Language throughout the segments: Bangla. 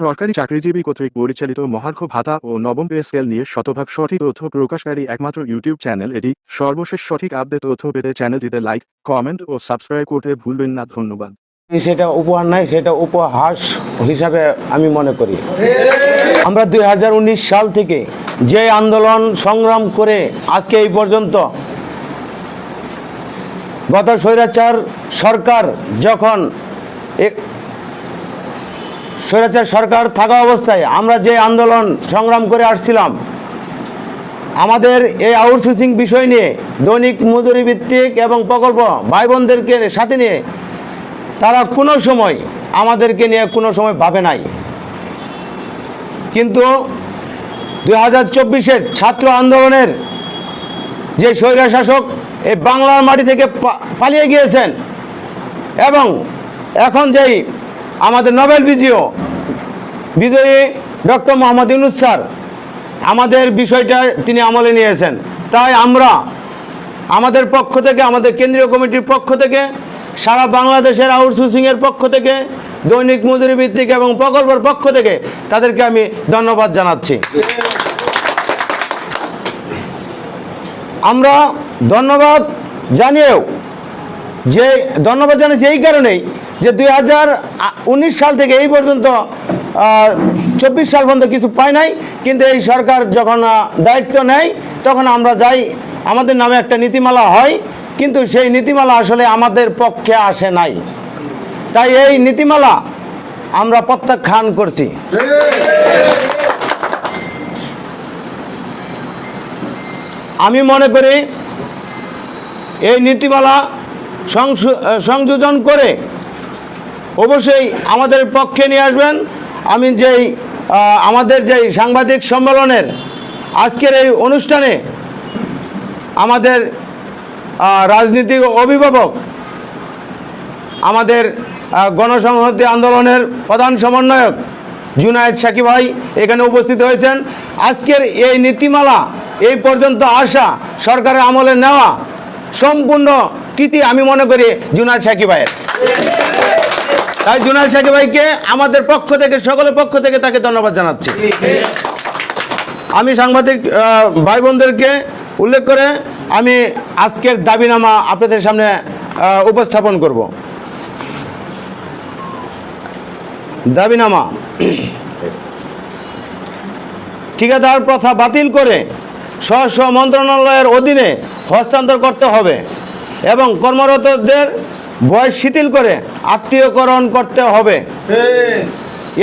সরকারি চাকরিজীবী কর্তৃক পরিচালিত মহার্ঘ ভাতা ও নবম পে স্কেল নিয়ে শতভাগ সঠিক তথ্য প্রকাশকারী একমাত্র ইউটিউব চ্যানেল এটি। সর্বশেষ সঠিক আপডেট তথ্য পেতে চ্যানেলটিতে লাইক, কমেন্ট ও সাবস্ক্রাইব করতে ভুলবেন না, ধন্যবাদ। সেটা উপহার নয় সেটা উপহাস হিসাবে আমি মনে করি। আমরা দুই হাজার উনিশ সাল থেকে যে আন্দোলন সংগ্রাম করে আজকে এই পর্যন্ত গত স্বৈরাচার সরকার যখন স্বৈরাচার সরকার থাকা অবস্থায় আমরা যে আন্দোলন সংগ্রাম করে আসছিলাম, আমাদের এই আউটসোর্সিং বিষয় নিয়ে, দৈনিক মজুরি ভিত্তিক এবং প্রকল্প ভাই বোনদেরকে সাথে নিয়ে, তারা কোনো সময় আমাদেরকে নিয়ে কোনো সময় ভাবে নাই। কিন্তু দুই হাজার চব্বিশের ছাত্র আন্দোলনের যে স্বৈরা শাসক এই বাংলার মাটি থেকে পালিয়ে গিয়েছেন এবং এখন যেই আমাদের নোবেল বিজয়ী বিজয়ী ডক্টর মোহাম্মদ ইউনুস স্যার, আমাদের বিষয়টা তিনি আমলে নিয়েছেন। তাই আমরা আমাদের পক্ষ থেকে, আমাদের কেন্দ্রীয় কমিটির পক্ষ থেকে, সারা বাংলাদেশের আউটসোর্সিংয়ের পক্ষ থেকে, দৈনিক মজুরি ভিত্তিক এবং প্রকল্পের পক্ষ থেকে তাদেরকে আমি ধন্যবাদ জানাচ্ছি। আমরা ধন্যবাদ জানিয়েও যে, ধন্যবাদ জানাচ্ছি এই কারণেই যে দুই হাজার উনিশ সাল থেকে এই পর্যন্ত চব্বিশ সাল পর্যন্ত কিছু পাই নাই, কিন্তু এই সরকার যখন দায়িত্ব নেয়, তখন আমরা যাই, আমাদের নামে একটা নীতিমালা হয়, কিন্তু সেই নীতিমালা আসলে আমাদের পক্ষে আসে নাই। তাই এই নীতিমালা আমরা প্রত্যাখ্যান করছি। আমি মনে করি, এই নীতিমালা সংযোজন করে অবশ্যই আমাদের পক্ষে নিয়ে আসবেন। আমি যেই আমাদের যেই সাংবাদিক সম্মেলনের আজকের এই অনুষ্ঠানে আমাদের রাজনীতিক অভিভাবক, আমাদের গণসংহতি আন্দোলনের প্রধান সমন্বয়ক জুনায়েদ সাকি ভাই এখানে উপস্থিত হয়েছেন। আজকের এই নীতিমালা এই পর্যন্ত আসা, সরকারের আমলে নেওয়া সম্পূর্ণ কৃতি আমি মনে করি জুনায়েদ সাকি ভাইয়ের। তাই জুনাল সাকি ভাইকে আমাদের পক্ষ থেকে, সকলের পক্ষ থেকে তাকে ধন্যবাদ জানাচ্ছি। আমি সাংবাদিক ভাই বোনদেরকে উল্লেখ করে আমি আজকের দাবিনামা আপনাদের সামনে উপস্থাপন করব। দাবিনামা। ঠিকাদার প্রথা বাতিল করে স্ব মন্ত্রণালয়ের অধীনে হস্তান্তর করতে হবে এবং কর্মরতদের বয়স শিথিল করে আত্মীয়করণ করতে হবে।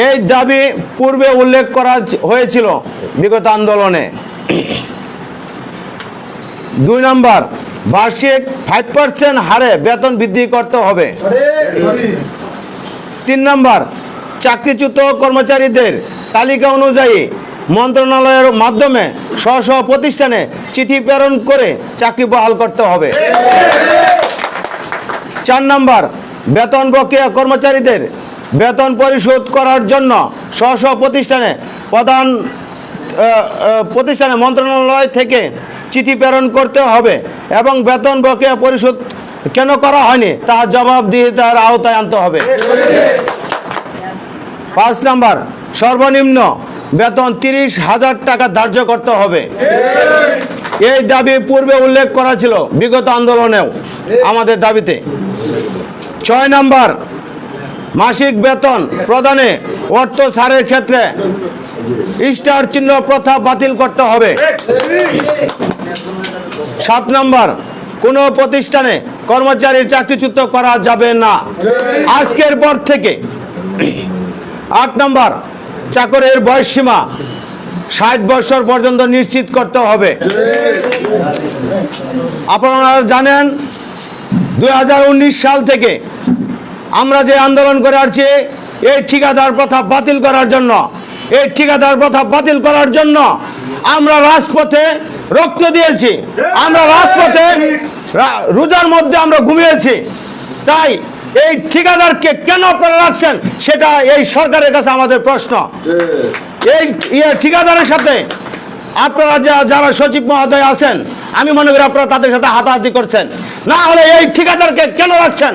এই দাবি পূর্বে উল্লেখ করা হয়েছিল বিগত আন্দোলনে। দুই নম্বর, বার্ষিক ফাইভ পার্সেন্ট হারে বেতন বৃদ্ধি করতে হবে। তিন নম্বর, চাকরিচ্যুত কর্মচারীদের তালিকা অনুযায়ী মন্ত্রণালয়ের মাধ্যমে স্ব স্ব প্রতিষ্ঠানে চিঠি প্রেরণ করে চাকরি বহাল করতে হবে। চার নম্বর, বেতন প্রক্রিয়া কর্মচারীদের বেতন পরিশোধ করার জন্য স্ব স্ব প্রতিষ্ঠানে প্রধান প্রতিষ্ঠানে মন্ত্রণালয় থেকে চিঠি প্রেরণ করতে হবে এবং বেতন প্রক্রিয়া পরিশোধ কেন করা হয়নি তার জবাব দিয়ে তার আওতায় আনতে হবে। পাঁচ নাম্বার, সর্বনিম্ন বেতন তিরিশ হাজার টাকা ধার্য করতে হবে। এই দাবি পূর্বে উল্লেখ করা ছিল বিগত আন্দোলনেও আমাদের দাবিতে। ছয় নাম্বার, মাসিক বেতন প্রদানে অর্থ ছাড়ের ক্ষেত্রে স্টার চিহ্ন প্রথা বাতিল করতে হবে। সাত নম্বর, কোনো প্রতিষ্ঠানে কর্মচারীর চাকরিচ্যুত করা যাবে না। আজকের পর থেকে আট নম্বর, চাকরের বয়স সীমা ষাট বছর পর্যন্ত নিশ্চিত করতে হবে। আপনারা জানেন, দুই হাজার উনিশ সাল থেকে আমরা যে আন্দোলন করে আসছি, এই ঠিকাদার প্রথা বাতিল করার জন্য, এই ঠিকাদার প্রথা বাতিল করার জন্য আমরা রাজপথে রক্ত দিয়েছি। আমরা রাজপথে রোজার মধ্যে আমরা ঘুমিয়েছি। তাই এই ঠিকাদারকে কেন আপনারা রাখছেন, সেটা এই সরকারের কাছে আমাদের প্রশ্ন। এই ইয়ে ঠিকাদারের সাথে আপনারা যারা সচিব মহোদয় আছেন, আমি মনে করি আপনারা তাদের সাথে হাতাহাতি করছেন। না হলে এই ঠিকাদারকে কেন রাখছেন?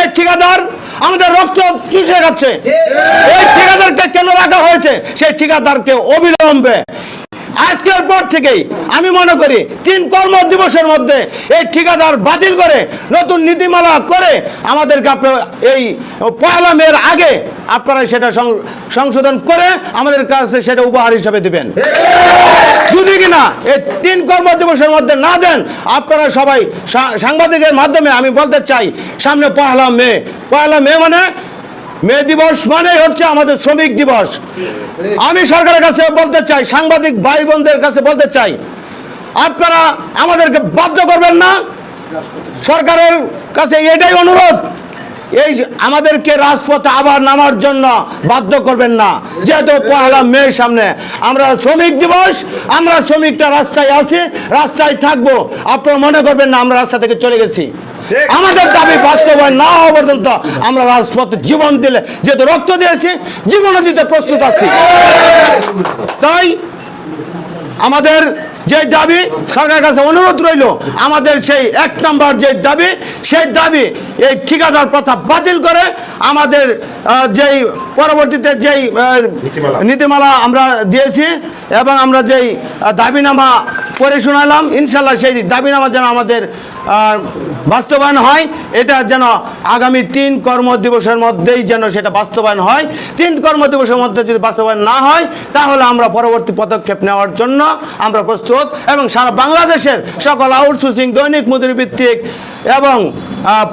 এই ঠিকাদার আমাদের রক্ত চুষে খাচ্ছে। এই ঠিকাদারকে কেন রাখা হয়েছে? সেই ঠিকাদারকে অবিলম্বে আজকের পর থেকেই আমি মনে করি তিন কর্ম দিবসের মধ্যে এই ঠিকাদার বাতিল করে, নতুন নীতিমালা করে আমাদেরকে আপনার এই পয়লা মেয়ের আগে আপনারা সেটা সংশোধন করে আমাদের কাছে সেটা উপহার হিসাবে দিবেন। যদি কিনা এই তিন কর্ম দিবসের মধ্যে না দেন, আপনারা সবাই সাংবাদিকের মাধ্যমে আমি বলতে চাই, সামনে পয়লা মে পয়লা মে মানে মে দিবস মানে হচ্ছে আমাদের শ্রমিক দিবস। আমি সরকারের কাছে বলতে চাই, সাংবাদিক ভাই বোনদের কাছে বলতে চাই, আপনারা আমাদেরকে বাধ্য করবেন না? সরকারের কাছে এটাই অনুরোধ, এই আমাদেরকে রাজপথে আবার নামার জন্য বাধ্য করবেন না। যেহেতু পয়লা মেয়ের সামনে আমরা শ্রমিক দিবস, আমরা শ্রমিকটা রাস্তায় আছি, রাস্তায় থাকব। আপনারা মনে করবেন না আমরা রাস্তা থেকে চলে গেছি। আমাদের দাবি বাস্তবায়ন না হওয়া পর্যন্ত আমরা রাজপথে জীবন দিলে যেহেতু রক্ত দিয়েছি জীবনও দিতে প্রস্তুত আছি। তাই আমাদের যে দাবি সরকারের কাছে অনুরোধ রইল আমাদের সেই এক নম্বর যে দাবি সেই দাবি এই ঠিকাদার প্রথা বাতিল করে আমাদের যেই পরবর্তীতে যেই নীতিমালা আমরা দিয়েছি এবং আমরা যেই দাবিনামা পড়ে শোনালাম ইনশাল্লাহ সেই দাবিনামা যেন আমাদের বাস্তবায়ন হয়। এটা যেন আগামী তিন কর্ম দিবসের মধ্যেই যেন সেটা বাস্তবায়ন হয়। তিন কর্ম দিবসের মধ্যে যদি বাস্তবায়ন না হয়, তাহলে আমরা পরবর্তী পদক্ষেপ নেওয়ার জন্য আমরা প্রস্তুত এবং সারা বাংলাদেশের সকল আউটসোর্সিং, দৈনিক মজুরি ভিত্তিক এবং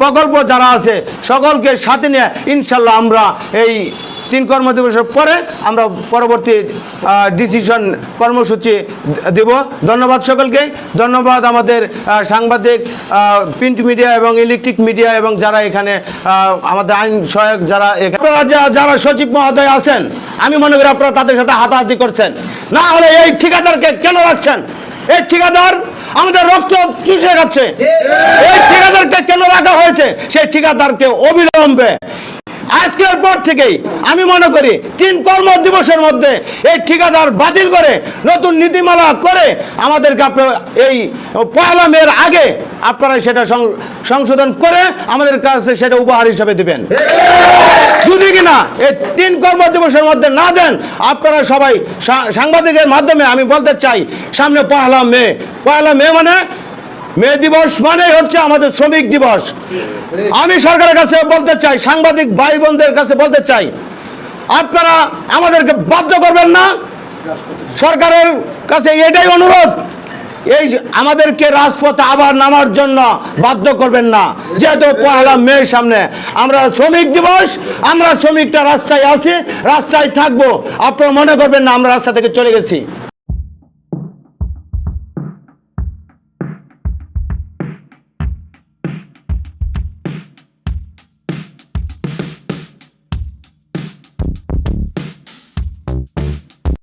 প্রকল্প যারা আছে, সকলকে সাথে নিয়ে ইনশাল্লাহ আমরা এই তিন কর্মদিবসের পরে আমরা পরবর্তী ডিসিশন কর্মসূচি দেব। ধন্যবাদ সকলকে। ধন্যবাদ আমাদের সাংবাদিক প্রিন্ট মিডিয়া এবং ইলেকট্রিক মিডিয়া এবং যারা এখানে আমাদের আইন সহায়ক যারা যারা সচিব মহোদয় আছেন, আমি মনে করি আপনারা তাদের সাথে হাতাহাতি করছেন। না হলে এই ঠিকাদারকে কেন রাখছেন? এই ঠিকাদার আমাদের রক্ত চুষে খাচ্ছে? এই ঠিকাদারকে কেন রাখা হয়েছে? সেই ঠিকাদারকে অবিলম্বে আজকের পর থেকেই আমি মনে করি তিন কর্ম দিবসের মধ্যে এই ঠিকাদার বাতিল করে, নতুন নীতিমালা করে আমাদেরকে আপনার এই পয়লা মেয়ের আগে আপনারা সেটা সংশোধন করে আমাদের কাছে সেটা উপহার হিসাবে দিবেন। যদি কিনা এই তিন কর্ম দিবসের মধ্যে না দেন, আপনারা সবাই সাংবাদিকের মাধ্যমে আমি বলতে চাই, সামনে পয়লা মে পয়লা মে মানে মে দিবস মানে হচ্ছে আমাদের শ্রমিক দিবস। আমি সরকারের কাছে বলতে চাই, সাংবাদিক ভাই বোনদের কাছে বলতে চাই, আপনারা আমাদেরকে বাধ্য করবেন না। সরকারের কাছে এটাই অনুরোধ, এই আমাদেরকে রাজপথে আবার নামার জন্য বাধ্য করবেন না। যেহেতু পয়লা মেয়ের সামনে, আমরা শ্রমিক দিবস, আমরা শ্রমিকটা রাস্তায় আছি, রাস্তায় থাকব। আপনারা মনে করবেন না আমরা রাস্তা থেকে চলে গেছি।